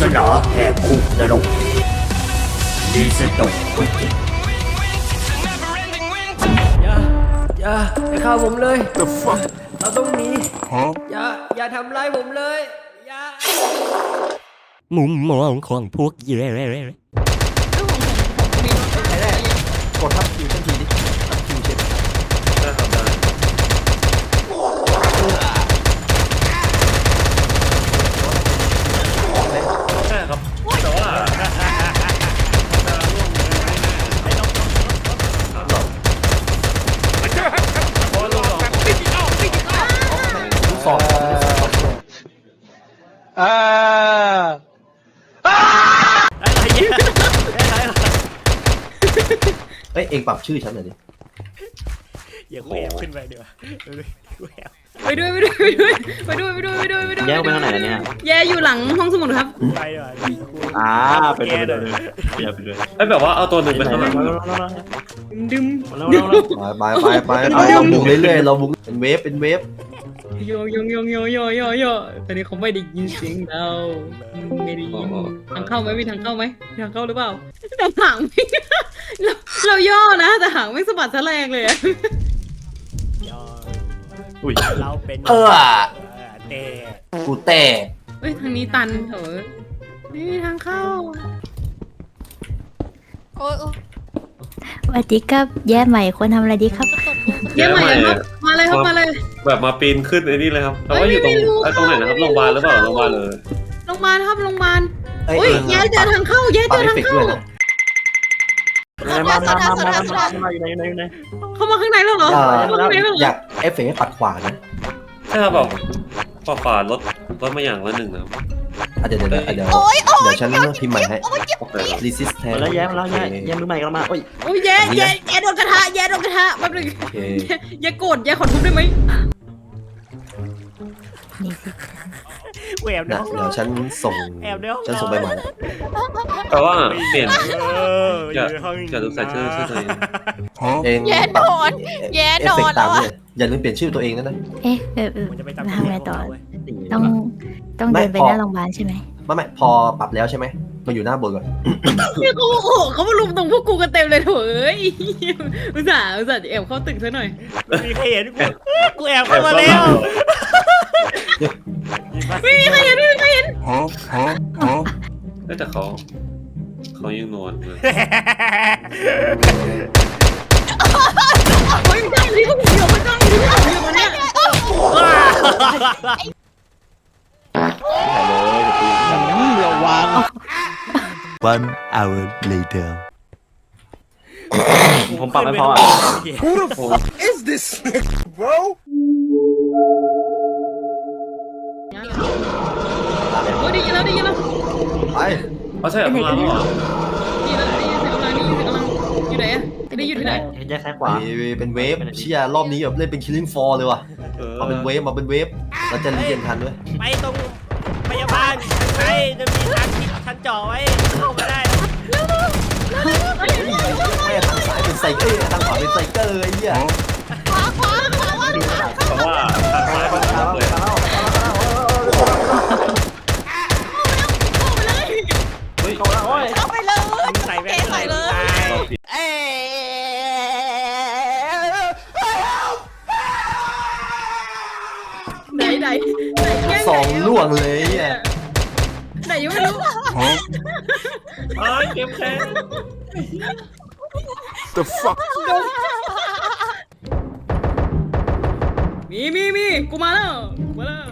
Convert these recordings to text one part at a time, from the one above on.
สนาแหกคุกนรกดีสตกกุจิอย่า อย่าอย่าฆ่าผมเลย The fuck เราต้องหนีอย่า อย่าทำร้ายผมเลย อย่า มุมมองของพวกเย่ กดทับคิวทันทีดิทับคิวเช็ด สอง เอ้ยเองปรับชื่อฉันหน่อยดิอย่าแหวกขึ้นไปเดี๋ยวแหวกไปด้วยไปด้วยไปด้วยไปด้วยไปด้วยไปด้วยไปด้วยแยกไปทางไหนล่ะเนี่ยแย่อยู่หลังห้องสมุดครับไปเดี๋ยวอ่าไปด้วยไปด้วยไปด้วยไปด้วยไอ้แบบว่าเอาตัวหนึ่งไปข้างหลังดึมไปไปไปไปไปเราบุกเรื่อยๆเราบุกเป็นเวฟเป็นเวฟโยโยโยโยโยโยโยตอนนี้เขาไม่ได้ยินเสียงเราไม่ได้ยินทางเข้าไหมมีทางเข้าไหมมีทางเข้าหรือเปล่าแต่หางไม่ เราเราย่อนะแต่หางไม่สะบัดแสลงเลยอะอุ้ยเราเป็นเออ เตะกูแตกเฮ้ยทางนี้ตันเถอะไม่มีทางเข้า โอ้ยโอ้ยสวัสดีครับ แย่ใหม่ควรทำอะไรดีครับ เยี่ยมใหม่ครับ มาเลยครับมาเลย แบบมาปีนขึ้นไอ้นี่เลยครับ แต่ว่าอยู่ตรงไม่รู้ไอ้ตรงไหนนะครับโรงพยาบาลหรือเปล่าโรงพยาบาลเลยโรงพยาบาลครับโรงพยาบาลเอ้ยอุ้ยเองแย่เจอทางเข้าแย่ปเจรับอเอฟทางเฟกต์เข้าด้วยนะ มามามามามามาอยู่ไหนอยู่ไหนอยู่ไหน เข้ามาข้างในแล้วเหรออ่าเข้ามาข้างในแล้วเหรออยากเอฟเฟกต์ให้ปัดขวานะใช่ครับแบบขวาขวารถรถมาอย่างละหนึ่งนะครับอะเดี๋ยวเดี๋ยวเดี๋ยวเดี๋ยวโอ้ยโอ้เดี๋ยยวฉันพิมพ์ใหม่ให้ โอเคครับ resistance แล้วแย้มแล้วแย้มแย้มมือใหม่กันมาโอ้ยโอ้ยแย่แย่แย่โดนกระทะแย่โดนกระทะแป๊บนึงโอเคอย่าโกรธอย่าขอทุบได้ไหมนี่สิ แหวกนะน้องเดี๋ยวฉันส่งแอบเดี๋ยวฉันส่งไปใหม่แต่ว่าเปลี่ยน เอออย่าในห้องอย่าลืมใส่ชื่อชื่อตัวเอง เองแย่ปรับนอน แย่เอนฟอเฟกนต์แล้ตามวอะเนี่ยอย่าลืมเปลี่ยนชื่อตัวเองนะนะ เอ๊ะเออเออผมจะไปทำทำไงต่อ เว้ยต้องต้องไม่เดินไปพอ หน้าโรงพยาบาลใช่ไหมไม่ไม่พอปรับแล้วใช่ไหมมาอยู่หน้าบนก่อนเนี่ยเขาโอ้โหเขามาลุมตรงพวกกูกันเต็มเลยเถอะเอ้ยอุตส่าห์อุตส่าห์จะแอบเข้าตึกซะหน่อย ไม่มีใครเห็นกูกูแอบเข้ามาแล้ว ไม่มีใครเห็นไม่มีใครเห็นแต่เขาเขายังนวลเลยเฮ้ยไม่ได้ที่พวกผมอยู่มันต้องที่พวกผมอยู่มันเนี่ย One hour later ผมปรับไม่พออะ โอ้ยได้ยินแล้วได้ยินแล้วไปเขาใช่ข้างล่างเหรอได้ยินแล้วได้ยินเสียงกำลังได้ยินเสียงกำลังอยู่ไหนอะได้อยู่ที่ไหนแยกซ้ายขวาเป็นเวฟเชี่ยรอบนี้แบบเล่นเป็น killing floor เลยว่ะเออมาเป็นเวฟมาเป็นเวฟเราจะเรียนทันด้วยไปตรงพยาบาลไปจะมีทางที่ฉันจ่อไว้เข้ามาได้แม่ทางซ้ายเป็นไซเกอร์ทางขวาเป็นไซเกอร์ไอ้เหี้ย ล่วงเลยไอะไหนยังไม่รู้อ้ายเก็บแค้นมีมีมีกูมาแล้วกูมาแล้ว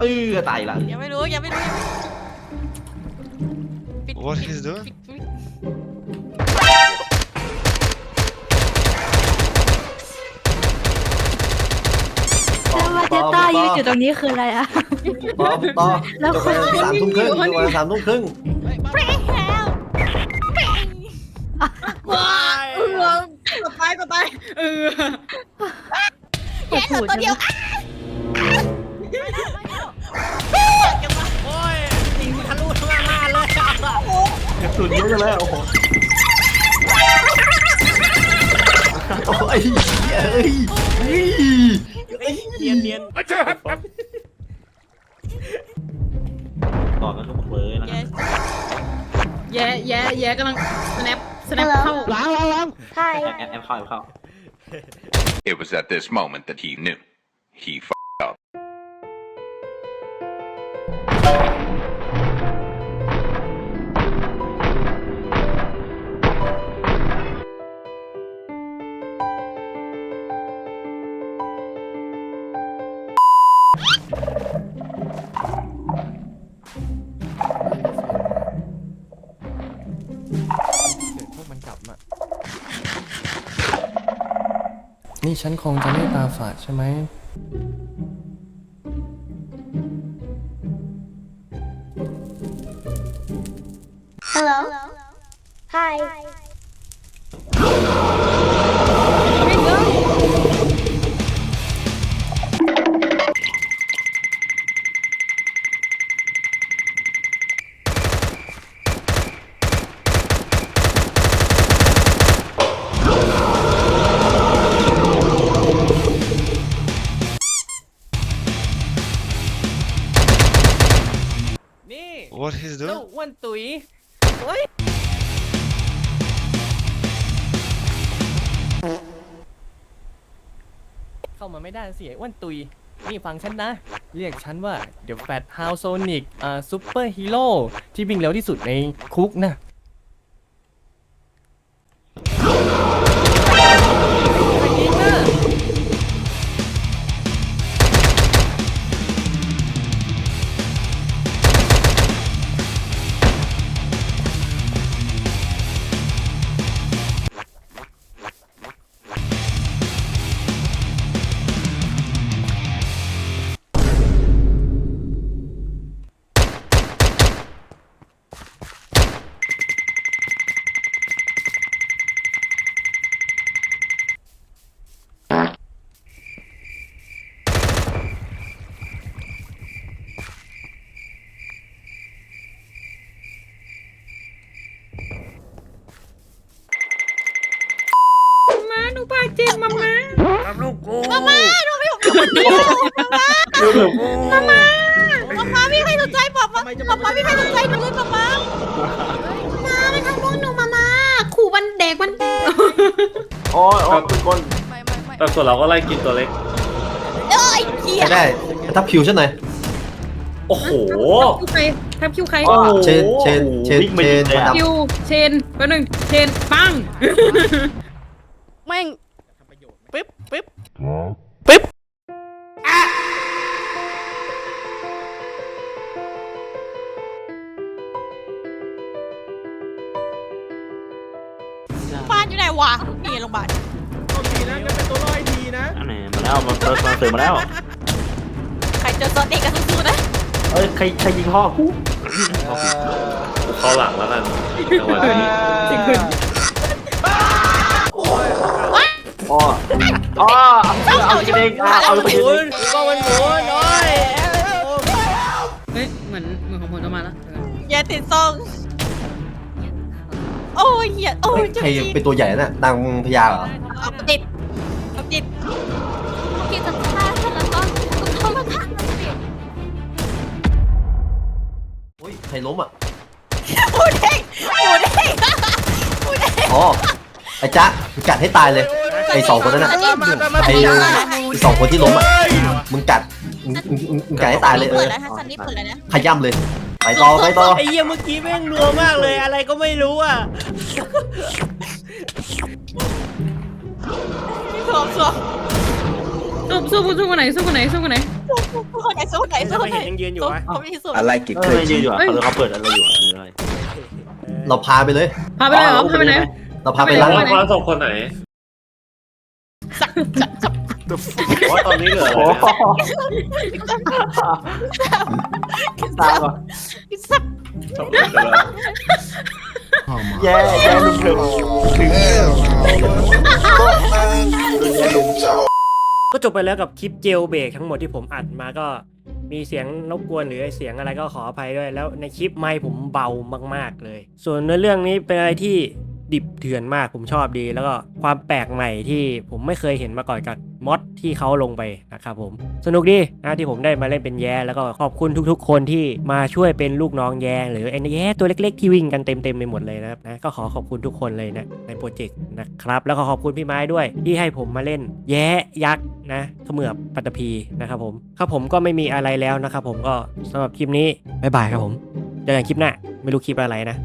เออตายละยังไม่รู้ยังไม่รู้ยังไม่รู้ปิด What ปิด he's doing? ยืนอยู่ตรงนี้คืออะไรอะต่อต่อแล้วจบไปสามทุ่มครึ่งจบไปสามทุ่มครึ่งเปรี้ยแล้วว้าเออต่อไปต่อไปเออแย่เหลือตัวเดียวอะโอ้ยยิงทะลุทั้งหน้าเลยกระสุนเยอะเลยโอ้โหโอ้ยเอ้ย เฮ้ยเนียนเนียนต่อกันทุกเลยนะเย้แย่แย่แย่กำลัง snap snap เข้า ล้างล้างล้างใช่แอมแอมเข้าแอมเข้า It was at this moment that he knew. He นี่ฉันคงจะไม่ตาฝาดใช่ไหมฮัลโหล Hi What he's doing? อ้วนตุ๋ยเฮ้ย เข้ามาไม่ได้เสียอ้วนตุย นี่ฟังฉันนะ เรียกฉันว่า เดี๋ยวแฟตฮาวโซนิกอ่าซูเปอร์ฮีโร่ที่วิ่งเร็วที่สุดในคุกนะ มาม่าทำไมผมอยู่คนเดียวมาม่ามาม่ามีใครสนใจบอกมามาม่ามีใครสนใจหนูเลยมาม่ามาไม่ทำพวกหนูมามาขู่บันเด็กมันโอ้ยโอ้ยทุกคนไม่ไม่ไม่แต่ส่วนเราก็ไล่กินตัวเล็ก เอ้ยเหี้ยใช้ได้ทับคิวฉันหน่อยโอ้โหคิวใครทับคิวใครโอ้โห เชนเชนเชนวิ่งมายิงเลยอะคิวเชนแป๊บนึงเชนปัง แม่งปิ๊บ ปิ๊บบ้านอยู่ไหนวะนี่โรงพยาบาลอันไหนมาแล้วมาเติร์มาเติร์มาแล้ว ใครเจอซอสเด็กกันสู้ๆนะเอ้ยใครใครยิงพ่อกูเข้าหลังแล้วกันจังหวะนี้ จริง อ๋ออ๋อเอาจริงอะเอาไปมุนงก็มันหมุนโอ้ยเฮ้ยเหมือนเหมือนของผมจะมาแล้วอย่าติดซองโอ้ยเหี้ยโอ้ยเจ็บใครจี๊ดเป็นตัวใหญ่น่ะนางพญาเหรอเอาติดเอาติดกินสักข้าวแล้วก็ต้องมาฆ่าเฮ้ยใครล้มอะหมูเด้งหมูเด้งหมูเด้งอ๋อไอ้จ๊ะกัดให้ตายเลย ไอ้สองคนนั้นน่ะไอ้ไอ้สองคนที่ล้มอะมึงกัดมึงมึงมึงมึงกัดให้ตายเลยเอเปิอดแล้วฮะซันนี่เปิดแล้วนะขย้ำเลยไปต่อไปต่อไอ้เหี้ยเมื่อกี้แม่งรัวมากเลยอะไรก็ไม่รู้อะสวมสวมสู้สู้สู้คนไหนสู้คนไหนสู้คนไหนสู้คนไหนสู้คนไหนสู้คนไหนยังยืนอยู่วะเขาไม่สู้ I like it เออยืนอยู่อะเขาเขาเปิดอะไรอยู่อะหรืออะไรเราพาไปเลย พาไปเลยเหรอพาไปไหนเราพาไปล้างไปฟ้าสองคนไหน สักจับจับว่าตอนนี้เหลืออะไรตาก่อนสักแย่แย่ลุมถึงถึงก็จบไปแล้วกับคลิปเจลเบรกทั้งหมดที่ผมอัดมาก็มีเสียงรบกวนหรือเสียงอะไรก็ขออภัยด้วย แล้วในคลิปไม่ผมเบามาก ๆเลย ส่วนในเรื่องนี้เป็นอะไรที่ ดิบเถื่อนมากผมชอบดี แล้วก็ความแปลกใหม่ที่ผมไม่เคยเห็นมาก่อนกับมอดที่เขาลงไปนะครับผม สนุกดีนะที่ผมได้มาเล่นเป็นแย่แล้วก็ขอบคุณทุกๆ คนที่มาช่วยเป็นลูกน้องแย่หรือไอ้แย่ตัวเล็กๆ ที่วิ่งกันเต็มๆไปหมดเลยนะครับนะก็ขอขอบคุณทุกคนเลยนะในโปรเจกต์นะครับแล้วก็ขอบคุณพี่ไม้ด้วย ที่ให้ผมมาเล่นแย่ยักษ์นะเขมือบปัตตภีนะครับผมครับผมก็ไม่มีอะไรแล้วนะครับผมก็สำหรับคลิปนี้บ๊ายบายครับผมเจอกันคลิปหน้าไม่รู้คลิปอะไรนะ